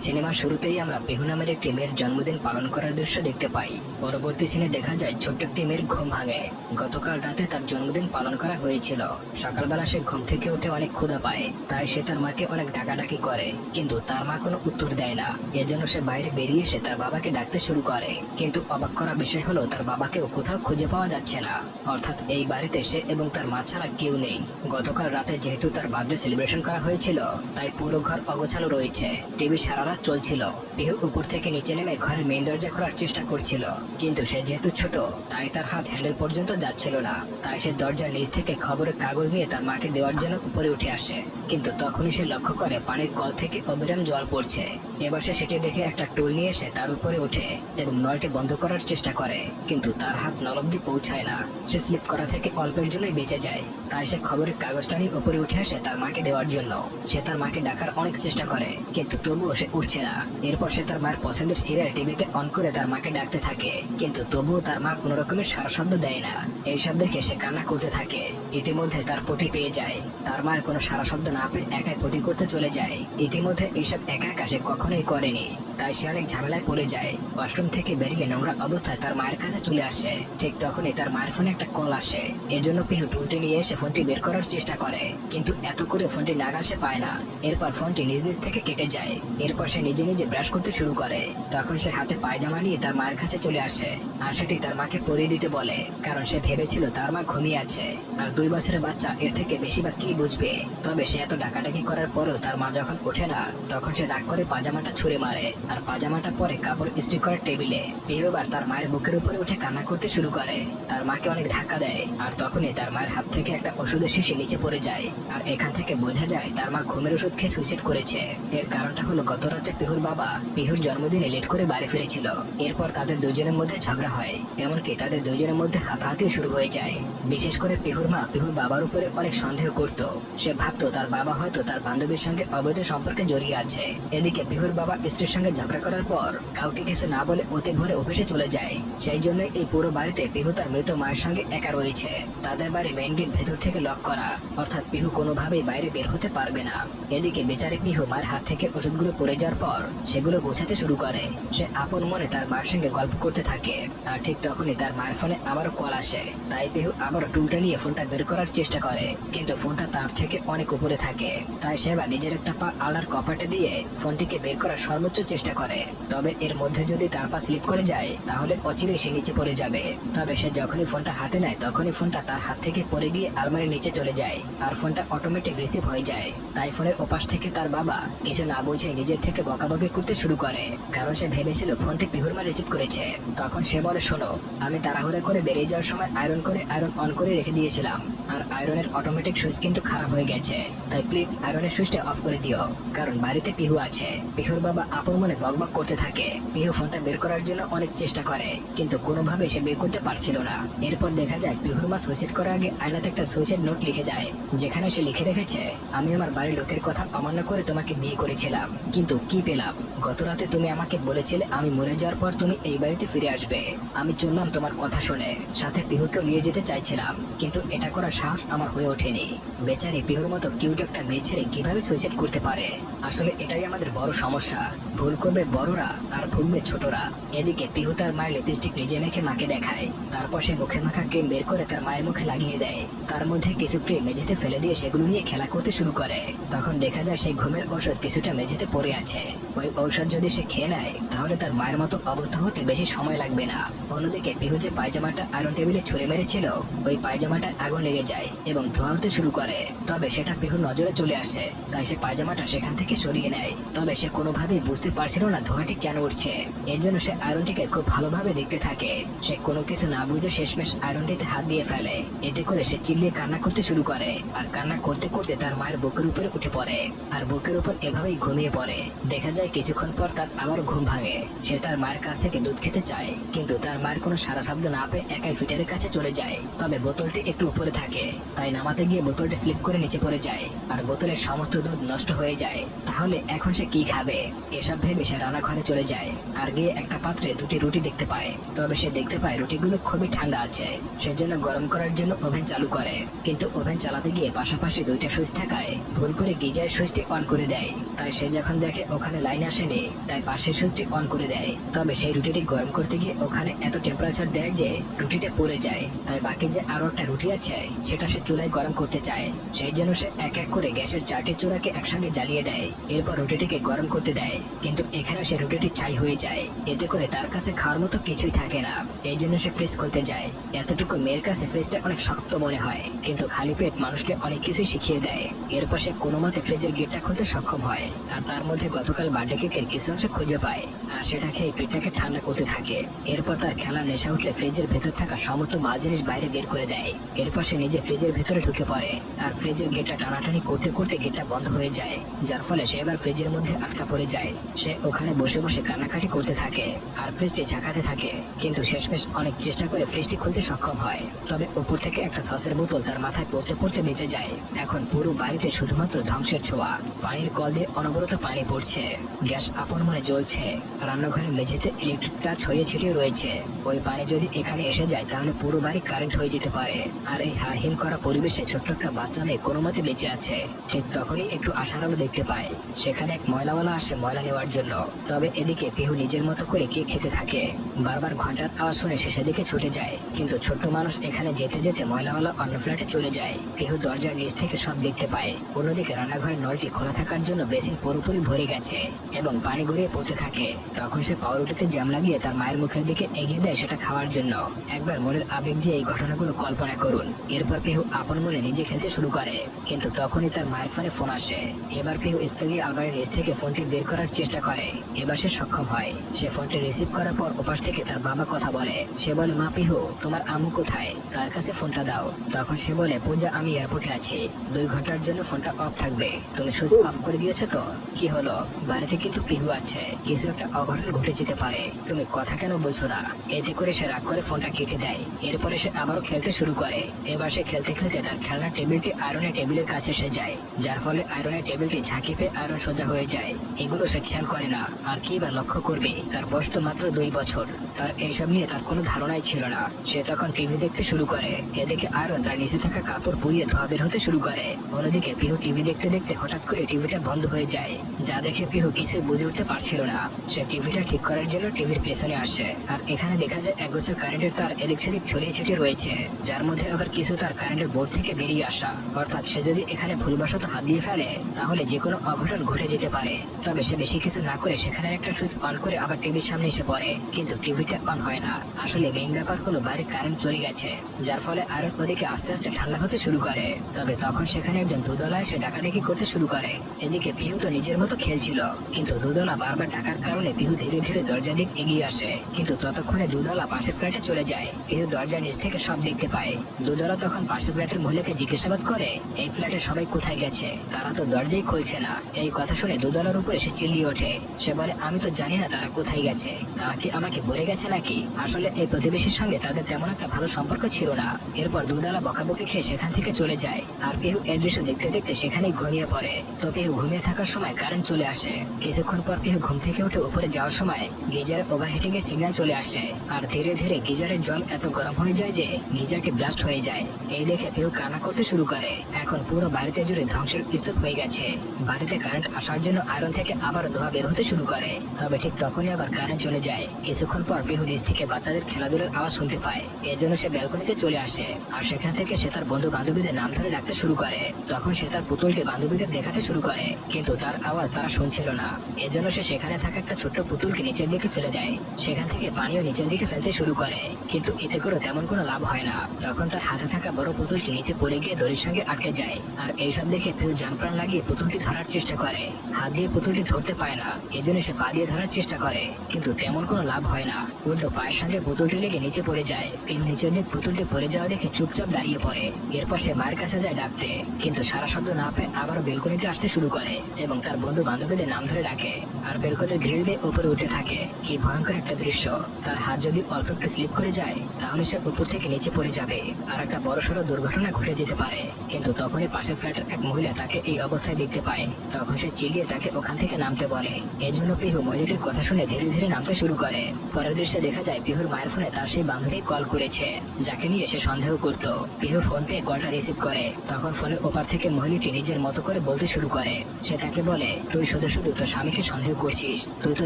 সিনেমার শুরুতেই আমরা পেহু নামের একটি মেয়ের জন্মদিন পালন করার দৃশ্য দেখতে পাই। পরবর্তী সিনে দেখা যায় ছোট্ট একটি মেয়ের ঘুম ভাঙে। গতকাল রাতে তার জন্মদিন পালন করা হয়েছিল। সকালবেলা সে ঘুম থেকে উঠে অনেক ক্ষুধা পায়, তাই সে তার মাকে অনেক ডাকাডাকি করে। কিন্তু তার মা কোনো উত্তর দেয় না। এজন্য সে বাইরে বেরিয়ে এসে তার বাবাকে ডাকতে শুরু করে। কিন্তু অবাক করা বিষয় হলো, তার বাবাকেও কোথাও খুঁজে পাওয়া যাচ্ছে না। অর্থাৎ এই বাড়িতে সে এবং তার মা ছাড়া কেউ নেই। গতকাল রাতে যেহেতু তার বার্থডে সেলিব্রেশন করা হয়েছিল, তাই পুরো ঘর অগোছালো রয়েছে। টিভি সারা রাত চলছিল। পিহু উপর থেকে নিচে নেমে ঘরের মেন দরজা খোলার চেষ্টা করছিল। কিন্তু সে যেহেতু ছোট, তাই তার হাত হ্যান্ডেল পর্যন্ত যাচ্ছিল না। তাই সে দরজার নিচ থেকে খবরের কাগজ নিয়ে তার মাকে দেওয়ার জন্য উপরে উঠে আসে। কিন্তু তখনই সে লক্ষ্য করে পানির কল থেকে অবিরাম জল পড়ছে। এবার সে সেটি দেখে একটা টুল নিয়ে এসে তার উপরে ওঠে এবং নলটি বন্ধ করার চেষ্টা করে, কিন্তু তার হাত নল অব্দি পৌঁছায় না। সে স্লিপ করা থেকে অল্পের জন্যই বেঁচে যায়। তাই সে খবরের কাগজটা নিয়ে উপরে উঠে আসে তার মাকে দেওয়ার জন্য। সে তার মাকে ডাকার অনেক চেষ্টা করে, কিন্তু তবুও সে উঠছে না। এরপর সে তার মায়ের পছন্দের সিরিয়াল টিভিতে অন করে তার মাকে ডাকতে থাকে, কিন্তু তবুও তার মা কোনো রকমের সারা শব্দ দেয় না। এইসব দেখে সে কান্না করতে থাকে। ইতিমধ্যে তার পটি পেয়ে যায়। তার মায়ের কোনো সারা শব্দ না পেয়ে একাই পটি করতে চলে যায়। ইতিমধ্যে এইসব একা একা সে কখনোই করেনি। তাই সে অনেক ঝামেলায় পড়ে যায়। ওয়াশরুম থেকে বেরিয়ে নোংরা অবস্থায় তার মায়ের কাছে চলে আসে। ঠিক তখনই তার মায়ের ফোনে একটা কল আসে। এজন্য পিহু টুলটি নিয়ে এসে ফোনটি বের করার চেষ্টা করে। কিন্তু এত করে ফোনটি নাগাল সে পায় না। এরপর ফোনটি নিজ নিজ থেকে কেটে যায়। এরপর সে নিজে নিজে ব্রাশ করতে শুরু করে। তখন সে হাতে পায়জামা নিয়ে তার মায়ের কাছে চলে আসে। আর সেটি তার মাকে পরিয়ে দিতে বলে। কারণ সে ভেবেছিল তার মা ঘুমিয়ে আছে। আর দুই বছরের বাচ্চা এর থেকে বেশি বা কি বুঝবে? তবে সে এত ডাকাডাকি করার পরেও তার মা যখন ওঠে না, তখন সে রাগ করে পাজামাটা ছুঁড়ে মারে আর পাজামাটা পরে কাপড় ইস্ত্রি করে টেবিলে। পেয়ে এবার তার মায়ের বুকের উপরে উঠে কান্না করতে শুরু করে। তার মাকে অনেক ধাক্কা দেয় আর তখনই তার মায়ের হাত থেকে একটা ওষুধের শিশি নিচে পড়ে যায়। আর এখান থেকে বোঝা যায় তার মা ঘুমের ওষুধ খেয়ে সুইসাইড করেছে। এর কারণটা হলো গত রাতে পিহুর বাবা পিহুর জন্মদিনে লেট করে বাড়ি ফিরেছিল। এরপর তাদের দুজনের মধ্যে ঝগড়া হয়, এমনকি তাদের দুজনের মধ্যে হাতাহাতি শুরু হয়ে যায়। বিশেষ করে পিহুর মা পিহুর বাবার উপরে অনেক সন্দেহ করত। সে ভাবতো তার বাবা হয়তো তার বান্ধবীর সঙ্গে অবৈধ সম্পর্কে জড়িয়ে আছে। এদিকে পিহুর বাবা স্ত্রীর সঙ্গে ঝগড়া করার পর কাউকে কিছু না বলে অতি ভোরে অফিসে চলে যায়। সেই জন্য এই পুরো বাড়িতে পিহু তার মৃত মায়ের সঙ্গে একা রয়েছে। তাদের বাড়ি মেইন গেট ভেতর থেকে লক করা। অর্থাৎ পিহু কোনোভাবেই বাইরে বের হতে পারবে না। এদিকে বেচারি পিহু মায়ের হাত থেকে ওষুধগুলো পড়ে যাওয়ার পর সেগুলো গোছাতে শুরু করে। সে আপন মনে তার মায়ের সঙ্গে গল্প করতে থাকে। আর ঠিক তখনই তার মায়ের ফোনে আবারও কল আসে। তাই পিহু আবারও টুলটা নিয়ে ফোনটা বের করার চেষ্টা করে। কিন্তু ফোনটা তার থেকে অনেক উপরে থাকে। তাই সে এবার নিজের একটা পা আলার কপাটে দিয়ে ফোনটিকে বের করার সর্বোচ্চ চেষ্টা করে। তবে এর মধ্যে যদি তার পা স্লিপ করে যায়, তাহলে অচিরে সে নিচে পড়ে যাবে। তবে সে যখনই ফোনটা হাতে নেয়, তখনই ফোনটা তার হাত থেকে পড়ে গিয়ে আলমারির নিচে চলে যায় আর ফোনটা অটোমেটিক রিসিভ হয়ে যায়। তাই ফোনের ওপাশ থেকে তার বাবা কিছু না বুঝে নিজের থেকে বকাবকি করতে শুরু করে। কারণ সে ভেবেছিল ফোনটি পিহুর মা রিসিভ করেছে। তখন সে বলে, শোনো, আমি তাড়াহুড়া করে বেরিয়ে যাওয়ার সময় আয়রন করে আয়রন অন করে রেখে দিয়েছিলাম। আর আয়রনের অটোমেটিক সুইচ কিন্তু খারাপ হয়ে গেছে। তাই প্লিজ আয়রনের সুইচটা অফ করে দিও। কারণ বাড়িতে পিহু আছে। পিহুর বাবা আপন মনে বকবক করতে থাকে। পিহু ফোনটা বের করার জন্য অনেক চেষ্টা করে। কিন্তু কোনোভাবে সে বের করতে পারছিল না। এরপর দেখা যায় পিহুর মা সুইসাইড করার আগে আয়নাতে একটা সুইসাইড নোট লিখে যায়। যেখানে সে লিখে রেখেছে, আমি আমার বাড়ির লোকের কথা অমান্য করে তোমাকে বিয়ে করেছিলাম। কিন্তু কি পেলাম? গত রাতে তুমি আমাকে বলেছিলে আমি মরে যাওয়ার পর তুমি এই বাড়িতে ফিরে আসবে। আমি চললাম তোমার কথা শুনে। সাথে পিহুকেও নিয়ে যেতে চাইছিলাম। কিন্তু এটা করার সাহস আমার হয়ে ওঠেনি। বেচারি পিহুর মতো কিউট একটা মেয়ে কীভাবে সুইসাইড করতে পারে? আসলে এটাই আমাদের বড় সমস্যা। ভুল করবে বড়রা আর ভুলবে ছোটরা। এদিকে পিহু তার মায়ের লিপস্টিক নিজে মেখে মাকে দেখায়। তারপর সে মুখে মাখা ক্রিম বের করে তার মায়ের মুখে লাগিয়ে দেয়। তার মধ্যে কিছু ক্রিম মেঝেতে ফেলে দিয়ে সেগুলো নিয়ে খেলা করতে শুরু করে। তখন দেখা যায় সেই ঘুমের ঔষধ কিছুটা মেঝেতে পড়ে আছে। ওই ঔষধ যদি সে খেয়ে নেয়, তাহলে তার মায়ের মতো অবস্থা হতে বেশি সময় লাগবে না। অন্যদিকে পিহু যে পায়জামাটা আয়রন টেবিলে ছুঁড়ে মেরেছিল, ওই পায়জামাটা আগুন লেগে যায় এবং ধোয়া উঠতে শুরু করে। তবে সেটা পিহুর নজরে চলে আসে। তাই সে পায়জামাটা সেখান থেকে সরিয়ে নেয়। তবে সে কোনোভাবেই বুঝতে পারছিল না ধোঁয়াটি কেন উঠছে। এর জন্য সে আয়রনটিকে খুব ভালোভাবে দেখতে থাকে। সে কোনো কিছু না বুঝে শেষমেশ আয়রনটিতে হাত দিয়ে ফেলে। এতে করে সে চিল্লিয়ে কান্না করতে শুরু করে। আর কান্না করতে করতে তার মায়ের বুকের উপরে উঠে পড়ে। আর বুকের উপর এভাবেই ঘুমিয়ে পড়ে। দেখা যায় কিছুক্ষণ পর তার আবার ঘুম ভাঙে। সে তার মায়ের কাছ থেকে দুধ খেতে চায়। কিন্তু তার মায়ের কোনো সারা শব্দ না পেয়ে একাই ফিটারের কাছে চলে যায়। তবে বোতলটি একটু উপরে থাকে। তাই নামাতে গিয়ে বোতলটি স্লিপ করে নিচে পড়ে যায়। আর বোতলের সমস্ত দুধ নষ্ট হয়ে যায়। তাহলে এখন সে কি খাবে? এসব ভেবে সে রান্নাঘরে চলে যায় আর গিয়ে একটা পাত্রে দুটি রুটি দেখতে পায়। তবে সে দেখতে পায় রুটিগুলো খুবই ঠান্ডা আছে। সেজন্য গরম করার জন্য ওভেন চালু করে। কিন্তু ওভেন চালাতে গিয়ে পাশাপাশি দুইটা সুইচ থাকায় ভুল করে গিজার সুইচটি অন করে দেয়। তাই সে যখন দেখে ওখানে লাইন আসেনি, তাই পাশের সুইচটি অন করে দেয়। তবে সেই রুটিটি গরম করতে গিয়ে ওখানে এত টেম্পারেচার দেয় যে রুটিটা পড়ে যায়। তাই বাকি যে আরও একটা রুটি আছে, সেটা সে চুলায় গরম করতে চায়। সেই জন্য সে এক এক করে গ্যাসের চারটি চূড়াকে একসঙ্গে জ্বালিয়ে দেয়। এরপর রুটিটিকে গরম করতে দেয়। কিন্তু এখানে সে রুটিটি ছাই হয়ে যায়। এতে করে তার কাছে খাওয়ার মতো কিছুই থাকে না। এই জন্য সে ফ্রিজ খুলতে যায়। এতটুকু মেয়ের কাছে ফ্রিজটা অনেক শক্ত মনে হয়। কিন্তু খালি পেট মানুষকে অনেক কিছুই শিখিয়ে দেয়। এরপর সে কোনো মতে ফ্রিজের গেটটা খুলতে সক্ষম হয়। আর তার মধ্যে গতকাল বার্থডে কেকের কিছু অংশ খুঁজে পায়। আর সেটা খেয়ে পেটটাকে ঠান্ডা করতে থাকে। এরপর তার খেলার নেশা উঠলে ফ্রিজের ভেতর থাকা সমস্ত মাল জিনিস বাইরে বের করে দেয়। এরপর সে নিজে ফ্রিজের ভেতরে ঢুকে পড়ে। আর ফ্রিজের গেটটা টানাটানি করতে করতে গেটটা বন্ধ হয়ে যায়, যার ফলে সে এবার ফ্রিজের মধ্যে আটকা পড়ে যায়। সে ওখানে বসে বসে কান্নাকাটি করতে থাকে আর ফ্রিজটি ঝাঁকাতে থাকে, কিন্তু শেষমেশ অনেক চেষ্টা করে ফ্রিজটি খুলতে সক্ষম হয়। তবে উপর থেকে একটা সসের বোতল তার মাথায় পড়তে পড়তে বেঁচে যায়। এখন পুরো বাড়িতে শুধুমাত্র ধ্বংসের ছোঁয়া। পানির কল দিয়ে অনবরত পানি পড়ছে। গ্যাস আপন মনে জ্বলছে। রান্নাঘরের মেঝেতে ইলেকট্রিক তার ছড়িয়ে ছিটিয়ে রয়েছে। ওই পানি যদি এখানে এসে যায়, তাহলে পুরো বাড়ি কারেন্ট হয়ে যেতে পারে। আর এই হারহিম করা পরিবেশে ছোট্ট একটা বাচ্চা মেয়ে কোনো মতে বেঁচে আছে। ঠিক তখনই একটু আশার আলো দেখতে পায়। সেখানে এক ময়লাওয়ালা আসে ময়লা নেওয়ার জন্য। তবে এদিকে পিহু নিজের মতো করে কে খেতে থাকে। বারবার ঘণ্টার আওয়াজ শুনে সে সেদিকে ছুটে যায়। কিন্তু ছোট্ট মানুষ এখানে যেতে যেতে ময়লাওয়ালা অন্য ফ্ল্যাটে চলে যায়। পিহু দরজার নিচ থেকে সব দেখতে পায়। অন্যদিকে রান্নাঘরের নলটি খোলা থাকার জন্য বেসিন পুরোপুরি ভরে গেছে এবং পানি গড়িয়ে পড়তে থাকে। তখন সে পাউরুটিতে জ্যাম লাগিয়ে তার মায়ের মুখের দিকে এগিয়ে দেয় সেটা খাওয়ার জন্য। একবার মনের আবেগ দিয়ে এই ঘটনাগুলো কল্পনা করুন। এরপর পিহু আপন মনে নিজে খেলতে শুরু করে। কিন্তু তখনই তার মায়ের ফোনে ফোন আসে। এবার পিহু স্ত্রী আলমারির নিচ থেকে ফোনটি বের করার চেষ্টা করে। এবার সে সক্ষম হয়। সে ফোনটি রিসিভ করার পর ওপাশ থেকে তার বাবা কথা বলে। সে বলে, মা, পিহু, তোমার আম্মু কোথায়? তার কাছে ফোনটা দাও। তখন সে বলে, পূজা, আমি এয়ারপোর্টে আছি। দুই ঘণ্টার জন্য ফোনটা অফ থাকবে। তুমি সুইচ অফ করে দিয়েছ তো? কি হলো? বাড়িতে কিন্তু পিহু আছে। কিছু একটা অঘটন ঘটে যেতে পারে। তুমি কথা কেন বলছো না? এতে করে সে রাগ করে ফোনটা কেটে দেয়। এরপরে সে আবারও খেলতে শুরু করে। এবার সে খেলতে খেলতে তার খেলনার টেবিলটি আয়রনের টেবিলের কাছে এসে যায়, যার ফলে আয়রনের টেবিলটি ঝাঁকি পেয়ে আয়রন সোজা হয়ে যায়। এগুলো সে খেয়াল করে না, আর কি বা লক্ষ্য করবে? তার বয়স তো মাত্র দুই বছর। তার এইসব নিয়ে তার কোনো ধারণাই ছিল না। সে তখন টিভি দেখতে শুরু করে। এদিকে আয়রন তার নিচে থাকা কাপড় পুড়িয়ে ধোয়া বের হতে শুরু করে। অন্যদিকে পিহু টিভি দেখতে দেখতে হঠাৎ করে টিভিটা বন্ধ হয়ে যায়। যা দেখে পিহু কিছুই বুঝে উঠতে পারছিল না। সে টিভিটা ঠিক করার জন্য টিভির পেছনে আসে। আর এখানে দেখা যায় একগুচ্ছ কারেন্টের তার এদিক সেদিক ছড়িয়ে ছিটিয়ে রয়েছে, যার মধ্যে আবার কিছু তার কারেন্টের বোর্ড থেকে বেরিয়ে আসা। অর্থাৎ সে যদি এখানে ভুলবশত হাত দিয়ে ফেলে, তাহলে যে কোনো অঘটন ঘটে যেতে পারে। তবে সে বেশি কিছু না করে সেখানে একটা সুইচ অন করে আবার টিভির সামনে এসে পড়ে, কিন্তু টিভিটা অন হয় না। আসলে মেইন ব্যাপার হলো বাড়ির কারেন্ট চলে গেছে, যার ফলে আয়রন ওদিকে আস্তে আস্তে ঠান্ডা হতে শুরু করে। তবে তখন সেখানে একজন দুদলা এসে ডাকাডাকি করতে শুরু করে। এদিকে পিহু তো নিজের মতো খেলছিল, কিন্তু দুদলা বারবার ডাকার কারণে পিহু ধীরে ধীরে দরজা দিক এগিয়ে আসে। কিন্তু ততক্ষণে দুদলা পাশের ফ্ল্যাটে চলে যায়। পিহু দরজার নিচ থেকে সব দেখতে পায়। দুদলা তখন পাশের ফ্ল্যাটের মহিলাকে জিজ্ঞাসাবাদ করে, এই ফ্ল্যাটে সবাই কোথায় গেছে? তারা তো দরজাই খুলছে না। এই কথা শুনে দুদলার উপরে সে চিল্লিয়ে ওঠে। সে বলে, আমি তো জানি না তারা কোথায় গেছে। তারা কি আমাকে বলে গেছে নাকি? আসলে এই প্রতিবেশীর সঙ্গে তাদের তেমন একটা ভালো সম্পর্ক ছিল না। এরপর দুদলা বকাবকি খেয়ে সেখান থেকে চলে যায়। আর পিহু এই দৃশ্য দেখতে দেখতে সেখানেই ঘুমিয়ে পড়ে। তো পিহু ঘুমিয়ে থাকার সময় কারেন্ট চলে আসে। কিছুক্ষণ পর পিহু ঘুম থেকে উঠে উপরে যাওয়ার সময় গিজার ওভারহিটিং এর সিগন্যাল চলে আসে। আর ধীরে ধীরে গিজারের জল এত গরম হয়ে যায় যে গিজারটি ব্লাস্ট হয়ে যায়। এই দেখে পিহু কান্না করতে শুরু করে। এখন পুরো বাড়িতে জুড়ে ধ্বংসের স্তূপ হয়ে গেছে। বাড়িতে কারেন্ট আসার জন্য আয়রন থেকে আবার ধোয়া বের হতে শুরু করে। তবে ঠিক তখনই আবার কারেন্ট চলে যায়। কিছুক্ষণ পর পিহু নিচ থেকে বাচ্চাদের খেলাধুলার আওয়াজ শুনতে পায়। এর জন্য সে ব্যালকনিতে চলে আসে। আর সেখান থেকে সে তার বন্ধু বান্ধবীদের নাম ধরে ডাকতে শুরু করে। তখন সে তার পুতুলকে বান্ধবীদের দেখাতে শুরু করে। কিন্তু তার আওয়াজ তারা শুনছিল না। এজন্য সে সেখানে থাকা একটা ছোট্ট পুতুলকে নিচের দিকে ফেলে দেয়। সেখান থেকে পানিও নিচের দিকে ফেলতে শুরু করে। কিন্তু এতে করে তেমন কোনো লাভ হয় না। তখন তার হাতে থাকা বড় পুতুলটি নিচে পড়ে গিয়ে দড়ির সঙ্গে আটকে যায়। আর এইসব দেখে কেউ জানপ্রাণ লাগিয়ে পুতুলটি ধরার চেষ্টা করে। হাত দিয়ে পুতুলটি ধরতে পায় না, এজন্য সে পা দিয়ে ধরার চেষ্টা করে। কিন্তু তেমন কোনো লাভ হয় না। উল্টো পায়ের সঙ্গে পুতুলটি লেগে নিচে পড়ে যায়। কেউ নিচের দিক পুতুলটি পড়ে যাওয়া দেখে চুপচাপ দাঁড়িয়ে পড়ে। এরপর সে মায়ের কাছে যায় ডাকতে। কিন্তু সারা শব্দ না পেয়ে আবারও বেলকনিতে আসতে শুরু করে এবং তার বন্ধু বান্ধবীদের নাম ধরে ডাকে। আর বেলকনির গ্রিল দিয়ে উপরে উঠে থাকে। কি ভয়ঙ্কর একটা দৃশ্য। তার হাত যদি অল্প একটু স্লিপ করে যায়, তাহলে সে উপর থেকে নিচে পড়ে যাবে। আর একটা বড় বড়সড় দুর্ঘটনা ঘটে যেতে পারে। কিন্তু তখনই পাশের ফ্ল্যাটের এক মহিলা তাকে এই অবস্থায় দেখতে পায়। তখন সে চিলিয়ে তাকে ওখান থেকে নামতে বলে। এর জন্য পিহু মহিলাটির কথা শুনে ধীরে ধীরে নামতে শুরু করে। পরের দৃশ্যে দেখা যায় পিহুর মায়ের ফোনে তার সেই বান্ধবী কল করেছে, যাকে নিয়ে সে সন্দেহ করত। পিহু ফোন পেয়ে কলটা রিসিভ করে। তখন ফোনের ওপার থেকে মহিলাটি নিজের মতো করে বলতে শুরু করে। সে তাকে বলে, তুই শুধু শুধু তোর স্বামীকে সন্দেহ করছিস। তুই তো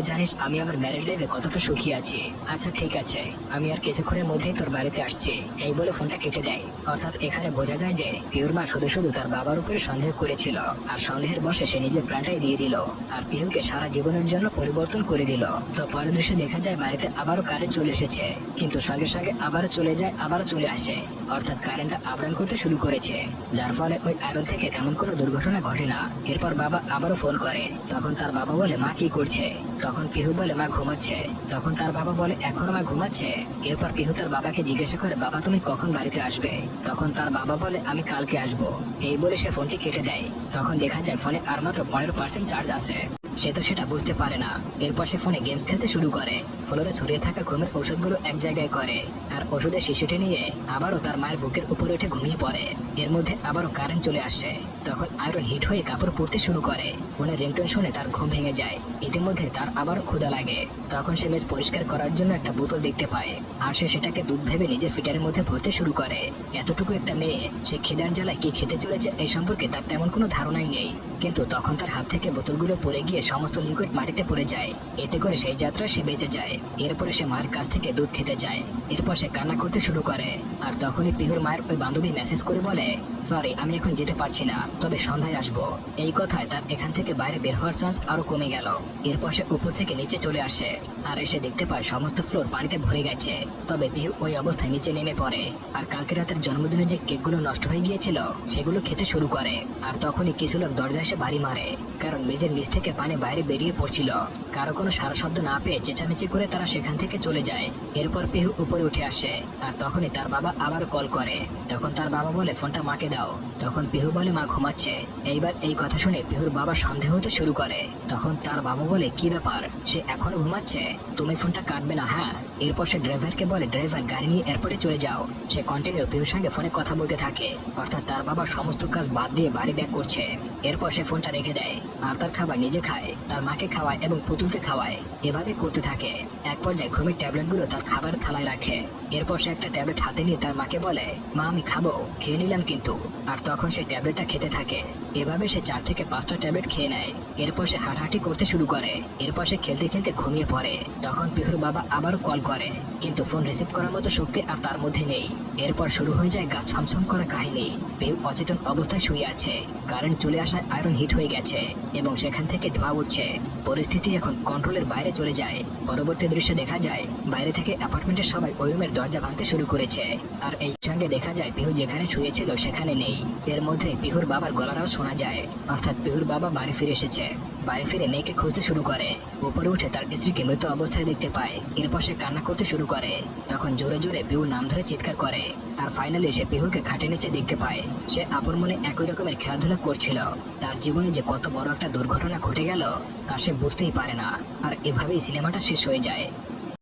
জানিস আমি আমার ম্যারেড লাইফে কতটা সুখী আছি। আচ্ছা ঠিক আছে। আমি আর কিছুক্ষণের মধ্যেই তোর বাড়িতে আসছি। এই বলে ফোনটা কেটে দেয়। অর্থাৎ এখানে বোঝা যায় যে পিহুর মা শুধু শুধু তার বাবার উপরে সন্দেহ করেছিল। আর সন্দেহের বসে সে নিজের প্রাণটাই দিয়ে দিল। আর পিহুকে সারা জীবনের জন্য পরিবর্তন করে দিল। তো পরের দৃশ্যে দেখা যায় বাড়িতে আবারও কারেন্ট চলে এসেছে। কিন্তু সঙ্গে সঙ্গে আবারও চলে যায়, আবারও চলে আসে। অর্থাৎ কারেন্টটা আপডাউন করতে শুরু করেছে। যার ফলে ওই আয়রন থেকে তেমন কোনো দুর্ঘটনা ঘটে না। এরপর বাবা আবারও ফোন করে। তখন তার বাবা বলে, মা কি করছে? তখন পিহু বলে, মা ঘুমাচ্ছে। তখন তার বাবা বলে, এখনও মা ঘুমাচ্ছে? এরপর পিহু তার বাবাকে জিজ্ঞাসা করে, বাবা, তুমি কখন বাড়িতে আসবে? তখন তার বাবা বলে, আমি কালকে আসব। এই বলে সে ফোনটি কেটে দেয়। তখন দেখা যায় ফোনে আর মাত্র পনেরো পার্সেন্ট চার্জ আছে। সে তো সেটা বুঝতে পারে না। এরপর সে ফোনে গেমস খেলতে শুরু করে। ফ্লোরে ছড়িয়ে থাকা ঘুমের ওষুধগুলো এক জায়গায় করে। আর ওষুধের শিশুটি নিয়ে আবারও তার মায়ের বুকের উপরে উঠে ঘুমিয়ে পড়ে। এর মধ্যে আবারও কারেন্ট চলে আসে। তখন আয়রন হিট হয়ে কাপড় পরতে শুরু করে। ফোনের রিংটোন শুনে তার ঘুম ভেঙে যায়। ইতিমধ্যে তার আবারও ক্ষুধা লাগে। তখন সে মেজ পরিষ্কার করার জন্য একটা বোতল দেখতে পায়। আর সে সেটাকে দুধ ভেবে নিজের ফিটারের মধ্যে ভরতে শুরু করে। এতটুকু একটা মেয়ে, সে খিদার জ্বালায় কি খেতে চলেছে এই সম্পর্কে তার তেমন কোনো ধারণাই নেই। কিন্তু তখন তার হাত থেকে বোতলগুলো পড়ে গিয়ে সমস্ত লিকুইড মাটিতে পড়ে যায়। এতে করে সেই যাত্রা সে বেঁচে যায়। এরপরে সে মায়ের কাছ থেকে দুধ খেতে যায়। এরপর সে কান্না করতে শুরু করে। আর তখনই পিহুর মায়ের ওই বান্ধবী মেসেজ করে বলে সরি আমি এখন যেতে পারছি না, তবে সন্ধ্যায় আসব। এই কথায় তার এখান থেকে বাইরে বের হওয়ার চান্স আরও কমে গেল। এরপর সে উপর থেকে নিচে চলে আসে। আর এসে দেখতে পায় সমস্ত ফ্লোর পানিতে ভরে গেছে। তবে পিহু ওই অবস্থায় নিচে নেমে পড়ে। আর কালকে রাতের জন্মদিনে যে কেকগুলো নষ্ট হয়ে গিয়েছিল, সেগুলো খেতে শুরু করে। আর তখনই কিছু লোক দরজা এসে বাড়ি মারে। কারণ মেঝের নিচ থেকে পানি বাইরে বেরিয়ে পড়ছিল। কারও কোনো সারা শব্দ না পেয়ে চেঁচামেচি করে তারা সেখান থেকে চলে যায়। এরপর পিহু উপরে উঠে আসে আর তখনই তার বাবা আবার কল করে। তখন তার বাবা বলে, ফোনটা মাকে দাও। তখন পিহু বলে, মা ঘুমাচ্ছে। এইবার এই কথা শুনে পিহুর বাবা সন্দেহ হতে শুরু করে। তখন তার বাবা বলে, কি ব্যাপার? সে এখনও ঘুমাচ্ছে? তুমি ফোনটা কাটবে না হ্যাঁ? এরপর সে ড্রাইভারকে বলে, ড্রাইভার, গাড়ি নিয়ে এয়ারপোর্টে চলে যাও। সে কন্টিনিউ পিহুর সঙ্গে ফোনে কথা বলতে থাকে। অর্থাৎ তার বাবা সমস্ত কাজ বাদ দিয়ে বাড়ি ব্যাক করছে। এরপর সে ফোনটা রেখে দেয়। আর তার খাবার নিজে খায়। তার মাকে খাওয়ায় এবং পুতুলকে খাওয়ায়। এভাবে করতে থাকে। এক পর্যায়ে ঘুমের ট্যাবলেটগুলো তার খাবার থালায় রাখে। এরপর সে একটা ট্যাবলেট হাতে নিয়ে তার মাকে বলে, মা, আমি খাব। খেয়ে নিলাম কিন্তু। আর তখন সে ট্যাবলেটটা খেতে থাকে। এভাবে সে চার থেকে পাঁচটা ট্যাবলেট খেয়ে নেয়। এরপর সে হাঁটাহাঁটি করতে শুরু করে। এরপর সে খেলতে খেলতে ঘুমিয়ে পড়ে। তখন পিহুর বাবা আবারও কল করে। কিন্তু ফোন রিসিভ করার মতো শক্তি আর তার মধ্যে নেই। এরপর শুরু হয়ে যায় গা ছমছম করা কাহিনী। পিহু অচেতন অবস্থায় শুয়ে আছে। কারেন্ট চলে আসায় আয়রন হিট হয়ে গেছে এবং সেখান থেকে ধোঁয়া উঠছে। পরিস্থিতি এখন কন্ট্রোলের বাইরে চলে যায়। পরবর্তী দৃশ্যে দেখা যায়, বাইরে থেকে অ্যাপার্টমেন্টের সবাই ওই রুমের দরজা ভাঙতে শুরু করেছে। আর এই সঙ্গে দেখা যায় পিহু যেখানে শুয়েছিল সেখানে নেই। এর মধ্যে পিহুর বাবার গলাটাও শোনা যায়। অর্থাৎ পিহুর বাবা বাড়ি ফিরে এসেছে। বাড়ি ফিরে মেয়েকে খুঁজতে শুরু করে। উপরে উঠে তার স্ত্রীকে মৃত অবস্থায় দেখতে পায়। এরপর সে কান্না করতে শুরু করে। তখন জোরে জোরে পিহুর নাম ধরে চিৎকার করে। আর ফাইনালি সে পিহুকে খাটে নিচে দেখতে পায়। সে আপন মনে একই রকমের খেলাধুলা করছিল। তার জীবনে যে কত বড় একটা দুর্ঘটনা ঘটে গেল, তা সে বুঝতেই পারে না। আর এভাবেই সিনেমাটা শেষ হয়ে যায়।